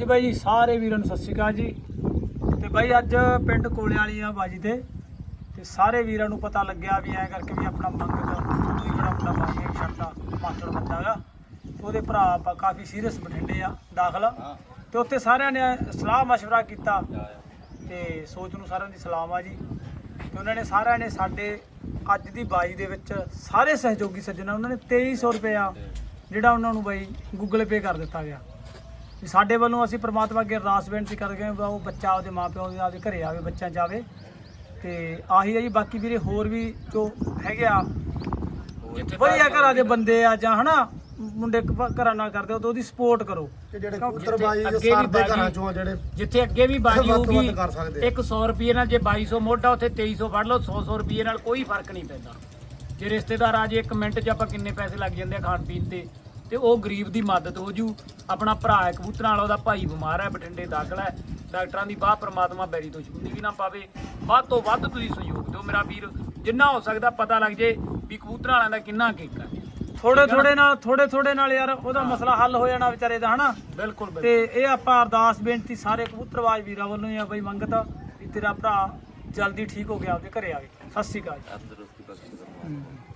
ਹਾਂਜੀ ਬਾਈ ਜੀ ਸਾਰੇ ਵੀਰਾਂ ਨੂੰ ਸਤਿ ਸ਼੍ਰੀ ਅਕਾਲ ਜੀ ਤੇ ਬਾਈ ਅੱਜ ਪਿੰਡ ਕੋਲੇ ਵਾਲੀ ਆ ਬਾਜੀ ਤੇ ਤੇ ਸਾਰੇ ਵੀਰਾਂ ਨੂੰ ਪਤਾ ਲੱਗਿਆ ਵੀ ਐ ਕਰਕੇ ਵੀ ਆਪਣਾ ਮੰਗਤ ਤੂੰ ਹੀ ਬੜਾ ਮੁੰਡਾ ਬਾਈ ਨੇ ਛੱਡਤਾ ਮਾਸਟਰ ਬੰਦਾ ਹੈਗਾ ਉਹਦੇ ਭਰਾ ਆਪਾਂ ਕਾਫੀ ਸੀਰੀਅਸ ਬਠਿੰਡੇ ਆ ਦਾਖਲ ਤੇ ਉੱਥੇ ਸਾਰਿਆਂ ਨੇ ਸਲਾਹ مشورہ ਕੀਤਾ ਤੇ ਸੋਚ ਨੂੰ ਸਾਰਿਆਂ ਦੀ ਸਲਾਮ ਆ ਜੀ ਤੇ ਉਹਨਾਂ ਨੇ ਸਾਰਿਆਂ ਨੇ ਸਾਡੇ ਅੱਜ ਦੀ ਬਾਜੀ ਦੇ ਵਿੱਚ ਸਾਰੇ ਸਹਿਯੋਗੀ ਸੱਜਣਾ ਉਹਨਾਂ ਨੇ 2300 ਰੁਪਇਆ ਜਿਹੜਾ ਉਹਨਾਂ ਨੂੰ ਬਾਈ ਗੂਗਲ ਪੇ ਕਰ ਦਿੱਤਾ ਗਿਆ ਵੀ ਸਾਡੇ ਵੱਲੋਂ ਅਸੀਂ ਪ੍ਰਮਾਤਮਾ ਅੱਗੇ ਅਰਦਾਸ ਬੇਨਤੀ ਕਰਦੇ ਹਾਂ ਵੀ ਉਹ ਬੱਚਾ ਉਹਦੇ ਮਾਪਿਓ ਦੇ ਆਪਦੇ ਘਰੇ ਆਵੇ ਬੱਚਾ ਜਾਵੇ। ਤੇ ਆਹੀ ਹੈ ਜੀ ਬਾਕੀ ਵੀਰੇ ਹੋਰ ਵੀ ਜੋ ਹੈਗੇ ਆ ਵਧੀਆ ਘਰਾਂ ਦੇ ਬੰਦੇ ਆ ਜਾਂ ਹਨਾ ਮੁੰਡੇ ਘਰਾਂ ਨਾਲ ਕਰਦੇ ਹੋ ਤਾਂ ਉਹਦੀ ਸਪੋਰਟ ਕਰੋ। ਕਿ ਜਿਹੜੇ ਕਿਉਂਕਿ ਕਬੂਤਰਬਾਜੀ ਅੱਗੇ ਦੇ ਵੀ ਸਰ ਦੇ ਬਾਜੀ- ਘਰਾਂ ਚੋਂ ਆ ਜਿਹੜੇ ਜਿੱਥੇ ਅੱਗੇ ਵੀ ਬਾਜੀ ਤੋਂ ਹੋਊਗੀ ਕਰ ਸਕਦੇ ਆ। 100 ਰੁਪਏ ਨਾਲ ਜੇ 2200 ਮੋਢਾ ਉੱਥੇ 2300 ਫੜ ਲਓ 100 100 ਰੁਪਏ ਨਾਲ ਕੋਈ ਫ਼ਰਕ ਨਹੀਂ ਪੈਂਦਾ। ਜੇ ਰਿਸ਼ਤੇਦਾਰ ਆ ਜੇ ਇੱਕ ਮਿੰਟ 'ਚ ਆਪਾਂ ਕਿੰਨੇ ਪੈਸੇ ਲੱਗ ਜਾਂਦੇ ਆ ਖਾਣ ਪੀਣ ਤੇ? ਤੇ ਉਹ ਗਰੀਬ ਦੀ ਮਦਦ ਹੋ ਜੂ। ਆਪਣਾ ਭਰਾ ਹੈ ਕਬੂਤਰਾਂ ਵਾਲਾ ਉਹਦਾ ਭਾਈ ਬਿਮਾਰ ਹੈ ਬਠਿੰਡੇ ਦਾਖਲ ਹੈ। ਡਾਕਟਰਾਂ ਦੀ ਬਾਹ ਪ੍ਰਮਾਤਮਾ ਬੈਰੀ ਤੋਂ ਛੁੰਦੀ ਵੀ ਨਾ ਪਾਵੇ। ਵੱਧ ਤੋਂ ਵੱਧ ਤੁਸੀਂ ਸਹਿਯੋਗ ਦਿਓ ਮੇਰਾ ਵੀਰ। ਜਿੰਨਾ ਹੋ ਸਕਦਾ ਪਤਾ ਲੱਗ ਜੇ ਵੀ ਕਬੂਤਰਾਂ ਵਾਲਿਆਂ ਦਾ ਕਿੰਨਾ ਕੇਕ ਹੈ। ਥੋੜੇ ਥੋੜੇ ਨਾਲ ਥੋੜੇ ਥੋੜੇ ਨਾਲ ਯਾਰ ਉਹਦਾ ਮਸਲਾ ਹੱਲ ਹੋ ਜਾਣਾ ਵਿਚਾਰੇ ਦਾ ਹਨਾ? ਬਿਲਕੁਲ ਬਿਲਕੁਲ। ਤੇ ਇਹ ਆਪਾਂ ਅਰਦਾਸ ਬੇਨਤੀ ਸਾਰੇ ਕਬੂਤਰਬਾਜ਼ ਵੀਰਾਂ ਵੱਲੋਂ ਆ ਬਈ ਮੰਗਤ ਵੀ ਤੇਰਾ ਭਰਾ ਜਲਦੀ ਠੀਕ ਹੋ ਗਿਆ ਆਪਦੇ ਘਰੇ ਆਵੇ। ਸਤਿ ਸ਼੍ਰੀ ਅਕਾਲ ਜੀ। ਤੰਦਰੁਸਤੀ ਬਖਸ਼ੇ।